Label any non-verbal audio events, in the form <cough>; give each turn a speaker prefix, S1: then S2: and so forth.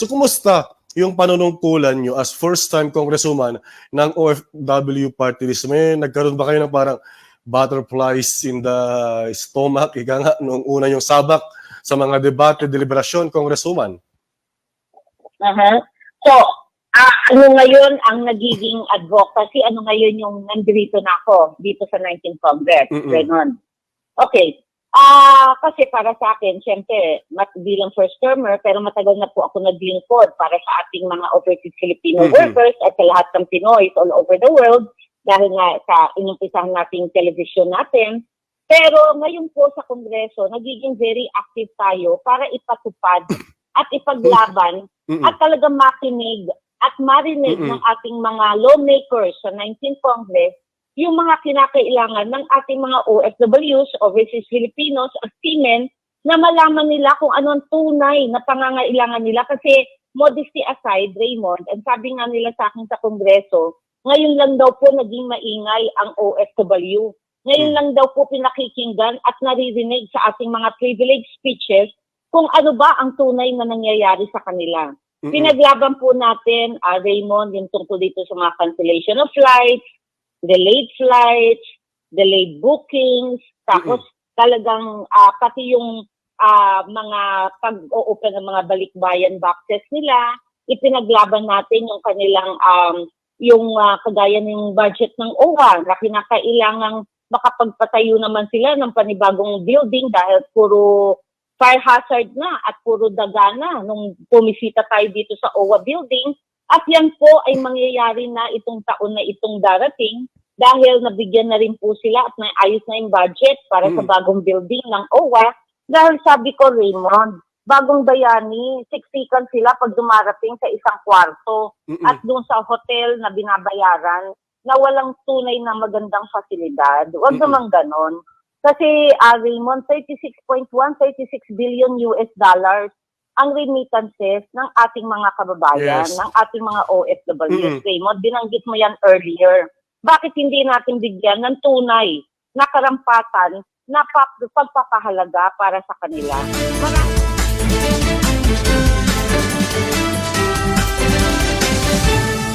S1: So kumusta yung panunungkulan nyo as first-time congresswoman ng OFW party list? May nagkaroon ba kayo ng parang butterflies in the stomach, ika nga, nung una yung sabak sa mga debate, deliberasyon, congresswoman?
S2: Aha. So, ah, ano ngayon ang nagiging advocacy? Ano ngayon yung nandito na ako dito sa 19th Congress?
S1: Mm-mm.
S2: Ganon. Okay. Ah, kasi para sa akin, syempre, mat bilang first termer, pero matagal na po ako naglingkod para sa ating mga overseas Filipino
S1: Mhm.
S2: workers at sa lahat ng Pinoy all over the world dahil nga sa inumpisahan nating television natin. Pero ngayon po sa Kongreso, nagiging very active tayo para ipatupad <laughs> at ipaglaban
S1: Mm-mm.
S2: at talagang makinig at marinig
S1: Mm-mm.
S2: ng ating mga lawmakers sa 19th Congress yung mga kinakailangan ng ating mga OFWs, overseas Filipinos, at seamen, na malaman nila kung ano ang tunay na pangangailangan nila. Kasi modesty aside, Raymond, and sabi nga nila sa akin sa Kongreso, ngayon lang daw po naging maingay ang OFW. Ngayon
S1: Hmm.
S2: lang daw po pinakikinggan at naririnig sa ating mga privilege speeches kung ano ba ang tunay na nangyayari sa kanila.
S1: Mm-mm.
S2: Pinaglaban po natin, ah, Raymond, yung tungkol dito sa mga cancellation of flights, delayed flights, delayed bookings, tapos talagang ah, pati yung ah, mga pag-open ng mga balikbayan boxes nila, ipinaglaban natin yung kanilang um, yung ah, kagaya ng budget ng OWA na kinakailangang makapagpatayo naman sila ng panibagong building dahil puro fire hazard na at puro daga na nung pumisita tayo dito sa OWA building. At yan po ay mangyayari na itong taon na itong darating dahil nabigyan na rin po sila at naayos na yung budget para sa
S1: Mm.
S2: bagong building ng OWA. Dahil sabi ko, Raymond, bagong bayani, siksikan sila pag dumarating sa isang kwarto
S1: Mm-mm.
S2: at doon sa hotel na binabayaran na walang tunay na magandang fasilidad. Huwag
S1: Mm-mm.
S2: naman ganon. Kasi, ah, Raymond, 36.1, 36 billion US dollars ang remittances ng ating mga kababayan,
S1: Yes.
S2: ng ating mga OFWs.
S1: Mm-mm.
S2: Raymond, binanggit mo yan earlier. Bakit hindi natin bigyan ng tunay na karampatan na pag- pagpapahalaga para sa kanila? Marami